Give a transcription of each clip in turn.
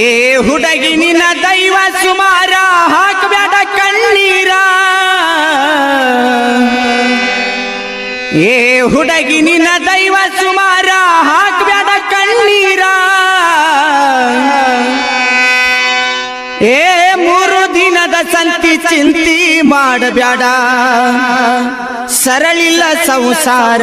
ಏ ಹುಡುಗಿ ನಿನ್ನ ದೈವ ಸುಮಾರ ಹಾಕಬೇಡ ಕಣ್ಣೀರ. ಏ ಹುಡುಗಿ ನಿನ್ನ ದೈವ ಸುಮಾರ ಹಾಕಬೇಡ ಕಣ್ಣೀರ. ಏ ಮೂರು ದಿನದ ಸಂತಿ ಚಿಂತಿ ಮಾಡಬೇಡ ಸರಳಿಲ್ಲ ಸಂಸಾರ.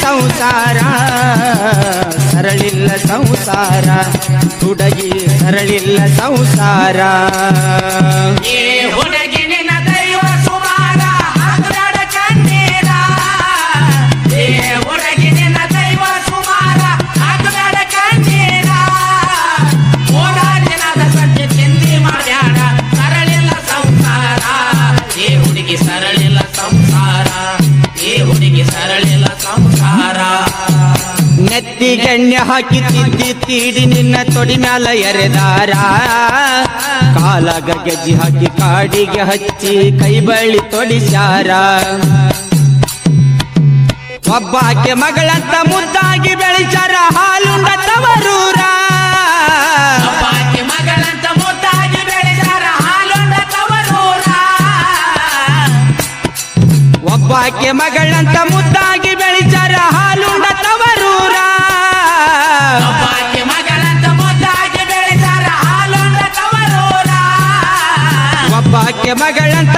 ಸಂಸಾರ ಸರಳಿಲ್ಲ ಸಂಸಾರ ಹುಡುಗಿ ಸರಳಿಲ್ಲ ಸಂಸಾರ. ಸರಳಿಲ್ಲ ಸಂಸಾರ. ಹುಡುಗಿ ಸರಳಿಲ್ಲ ಸಂಸಾರ. ನೆತ್ತಿ ಗಣ್ಯ ಹಾಕಿ ತಿದ್ದಿ ತೀಡಿ ನಿನ್ನ ತೊಡಿ ಮ್ಯಾಲ ಎರೆದಾರ. ಕಾಲ ಗೆಜ್ಜಿ ಹಾಕಿ ಕಾಡಿಗೆ ಹಚ್ಚಿ ಕೈ ಬಳ್ಳಿ ತೊಡಿಸ್ಯಾರ. ಒಬ್ಬಾಕೆ ಮಗಳಂತ ಮುದ್ದಾಗಿ ಬೆಳೆಸಾರ ಹಾಲುಂಡ ತವರೂರ. ಒಬ್ಬಾಕೆ ಮಗಳಂತ ಮುದ್ದಾಗಿ ಬೆಳಿತಾರ ಹಾಲುಂಡ ತವರೂರ. ಒಬ್ಬಾಕೆ ಮಗಳಂತ ಮುದ್ದಾಗಿ ಬೆಳಿತಾರ ಹಾಲೊಂದ ತವರೂರ. ಒಬ್ಬಾಕೆ ಮಗಳಂತ